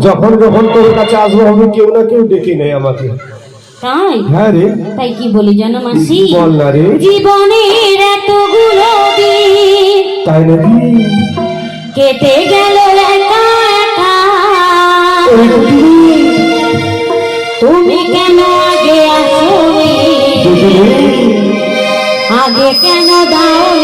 যখন যখন তোর কাছে আসব আমি কেউ না কেউ ডেকে নেই আমাকে। তাই? হ্যাঁ রে। তাই কি বলি জানো মাসি? বল না রে। জীবনের এতগুলো দিন তাই নাকি? কেটে গেল একা একা। তুমি কেন আগে দুজনে আগে কেন দাওনি?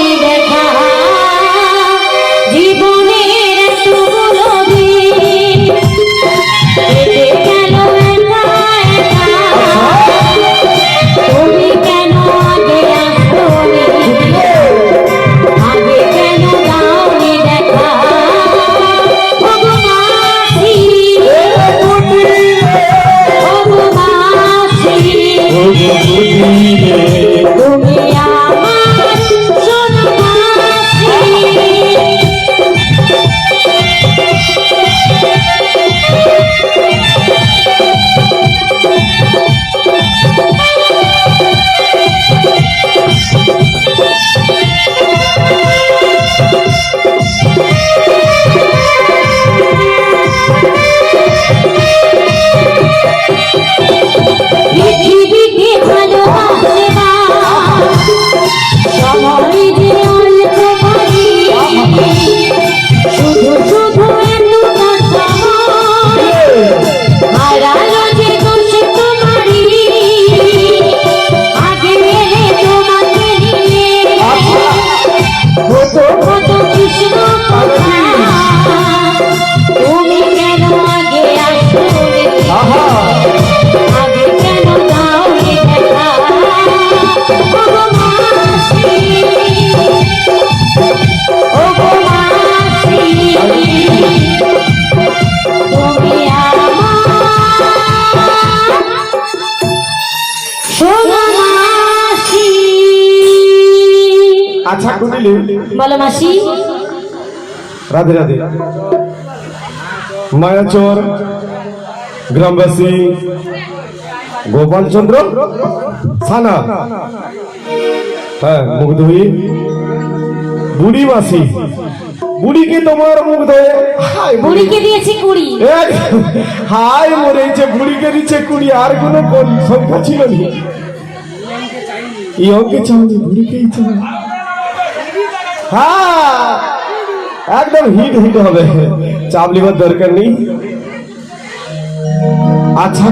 আচ্ছা বলো মাসি। রাধে রাধে। মায়াচর গ্রামবাসী গোপালচন্দ্র থানা। হ্যাঁ মুগ্ধ হয়ে বুড়ি মাসি বুড়িকে তোমার হয়ে হাই বুড়ি। বুড়িকে দিয়েছি কুড়ি। হাই মরেছে বুড়িকে দিচ্ছে কুড়ি আর কোনো সংখ্যা ছিল না। এই অঙ্কে চাওনি বুড়িকেই হ্যাঁ একদম হিট হিট হবে। চাপ লিবার দরকার নেই। আচ্ছা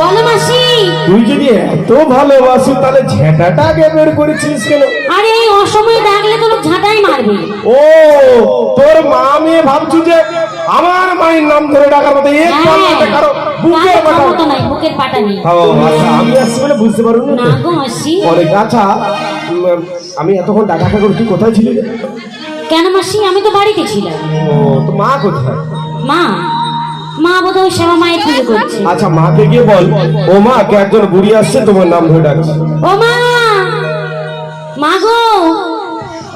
বলো মাসি। তুই যদি এত ভালোবাসো তাহলে ঝেঁটাটা আগে বের করেছিস কেন? আরে এই অসময়ে ডাকলে তো লোক ঝাঁটাই মারবে। ও তোর মা মেয়ে ভাবছি যে আমার মায়ের নাম ধরে ডাকার মতো? এক হ্যাঁ, পাল্লাতে কারও বুকে গায়ে পাঠাও ক্ষমতা নাই বুকের পাটা নেই। ও আচ্ছা আমি আসছি বলে বুঝতে পারুন না। গো মাসি। অনেক আচ্ছা। আমি এতক্ষণ ডাকা করে তুই কোথায় ছিলি? কেন মাসি? আমি তো বাড়িতে ছিলাম। ও তো মা কোথায়? মা? মা বোধহয় শ্যামা মায়ের পুজো করছে। আচ্ছা মাকে গিয়ে বল। ও মা কে একজন বুড়ি আসছে তোমার নাম ধরে ডাকছে। ও মা! মা গো!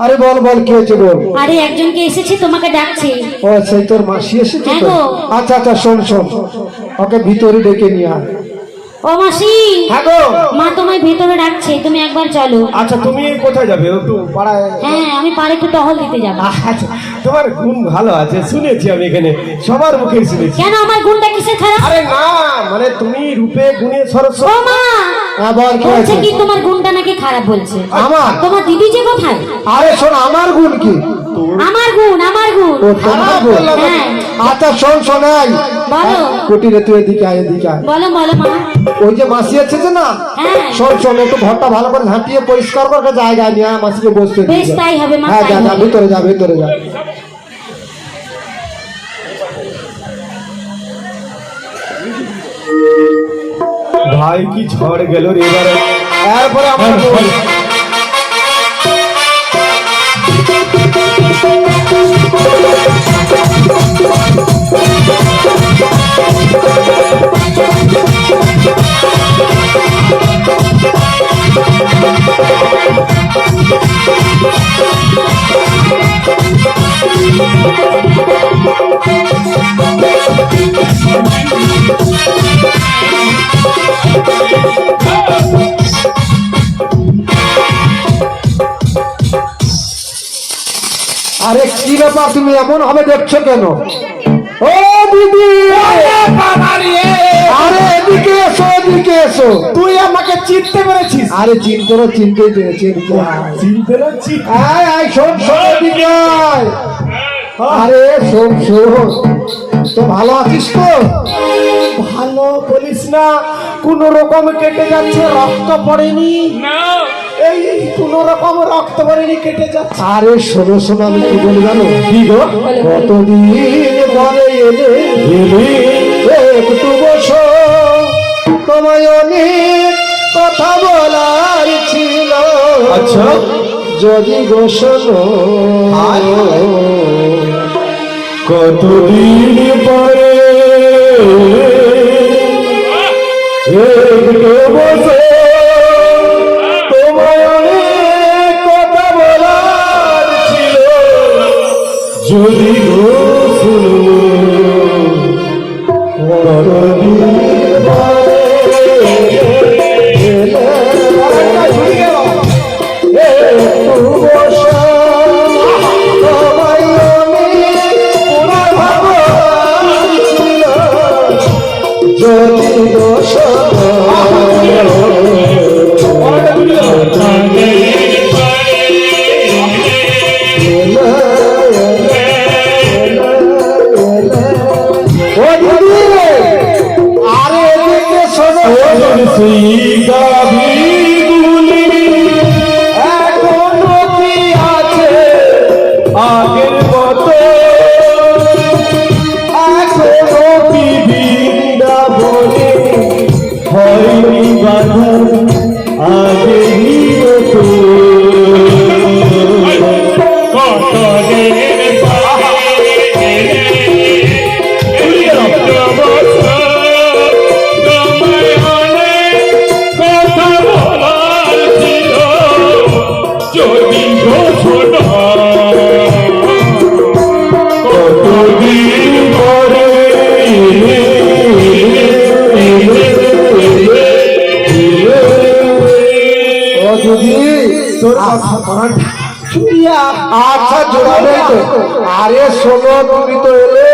আরে বল বল কি হয়েছে বল? আরে একজনকে এসেছে তোমাকে ডাকছে। ও সেই তোর মাসি এসেছে হ্যাঁ। আচ্ছা আচ্ছা শোন শোন। ওকে ভিতরে ডেকে নিয়ে আয়। ও মাসি! হ্যাঁ মা তোমায় ভেতরে ডাকছে তুমি একবার চলো। আচ্ছা তুমি কোথায় যাবে? একটু পাড়ায় হ্যাঁ আমি পারে একটু টহল দিতে যাব। আচ্ছা তোমার গুণ ভালো আছে শুনেছি আমি এখানে সবার মুখে শুনেছি। কেন আমার গুণটা কিসে খারাপ? আরে না মানে তুমি রূপে গুণে সরস ও মা! হ্যাঁ কি বলছে হয়েছে? কি তোমার গুণটা নাকি খারাপ বলছে? আমার? তোমার দিদি যে কোথায়? আরে শোন আমার গুণ কি? আমার গুণ আমার গুণ। ও তোমার গুণ। হ্যাঁ। আচ্ছা শোন শোনাই বলো। কুটিরে তুই এদিকে আয় এদিকে আয়। বলো বলো মা। ওই যে মাসি এসেছে না হ্যাঁ। শোন শোন একটু ঘরটা ভালো করে ঝাঁটিয়ে পরিষ্কার করে জায়গায় নিয়ে মাসিকে বসতে বেশ তাই হবে মা হ্যাঁ যা যা ভিতরে যা ভিতরে যা। ভাই কি ঝড় গেল রে এবারে? এরপরে আমার বল। আরে কি ব্যাপার তুমি এমন হবে দেখছ কেন? ও দিদি! আরে এদিকে এসো এদিকে এসো। তুই আমাকে চিনতে পেরেছিস। আরে চিনতে না চিনতে পেরেছি এদিকে চিনতে আয় আয় শোন শোন এদিকে আরে শোন শোন। তো ভালো আছিস তো? ভালো বলিস না কোন রকম কেটে যাচ্ছে রক্ত পড়েনি। না। এই কোন রকম রক্ত পড়েনি কেটে যাচ্ছে। আরে শোনো শোনো আমি কি বলি জানো? কি গো? কতদিন পরে এলে একটু বসো। তোমায় অনেক কথা বলার ছিল। আচ্ছা। যদি গো শোনো কতদিন পরে একটু বসে। যদি আচ্ছা জোড়াবে তো আরে শোনো তুমি তো এলে।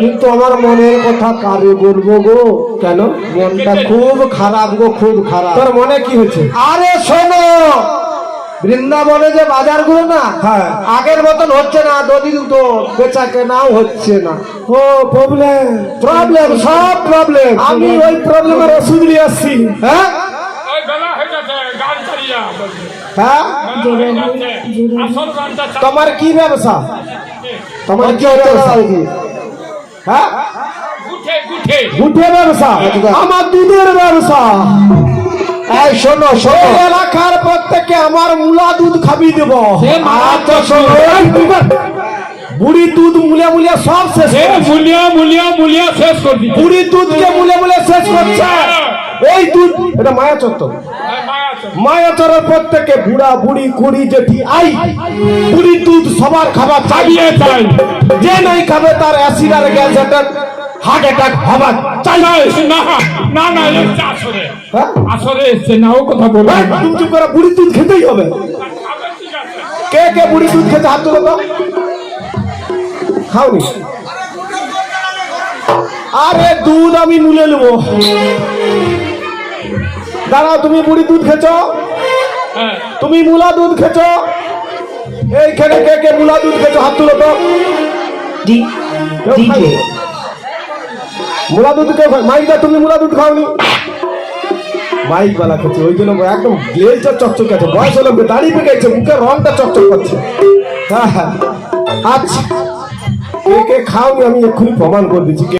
কিন্তু আমার মনের কথা কারে বলব গো? কেন? মনটা খুব খারাপ গো খুব খারাপ। তোর মনে কি হচ্ছে আরে শোনো বৃন্দাবনে যে বাজারগুলো না হ্যাঁ। আগের মতন হচ্ছে না দদি তো বেচা কেনাও হচ্ছে না। ও প্রবলেম প্রবলেম সব প্রবলেম আমি ওই প্রবলেমের ওষুধ নিয়ে আসছি। হ্যাঁ? হ্যাঁ? তোমার কি ব্যবসা? তোমার কি না হ্যাঁ? গুঠে ব্যবসা। আমার দুধের ব্যবসা। এই শোনো শোনো। এলাকার প্রত্যেককে আমার মুলা দুধ খাবি। দেব বুড়ি দুধ মুলে মুলে সব শেষ। মুলিয়া মুলিয়া মুলিয়া শেষ করে বুড়ি দুধকে মুলে মুলে শেষ করছে। এই দুধ এটা মায়া চত্ব মায়া চরের প্রত্যেকে বুড়া বুড়ি কুড়ি জেঠি আই। বুড়ি দুধ সবার খাবার চাই চালিয়ে চাই যে নাই খাবে তার অ্যাসিড আর গ্যাস অ্যাটাক হার্ট অ্যাটাক হবার। চাই না না না না আসরে। হ্যাঁ? আসরে এসছে না ও কথা বলব হ্যাঁ, চুপ করে বুড়ি দুধ খেতেই হবে। কে কে বুড়ি দুধ খেতে হাত তুলো তো? খাওনি? আরে দুধ আমি মুলে নেব। দাঁড়াও তুমি বুড়ি দুধ খেছো হ্যাঁ। তুমি মুলা দুধ খেছো এইখানে কে কে মুলা দুধ খেছো হাত তুলো তো। মুলা দুধ কেউ খায়? মাইকদা তুমি মুলা দুধ খাওনি? মাইক বালা খেছে ওই জন্য একদম গ্লেজটা চকচক আছে। বয়স হলো দাড়ি পেকেছে মুখের রংটা চকচক করছে। হ্যাঁ হ্যাঁ। আচ্ছা কে কে খাওনি আমি এক্ষুনি প্রমাণ করে দিচ্ছি। কে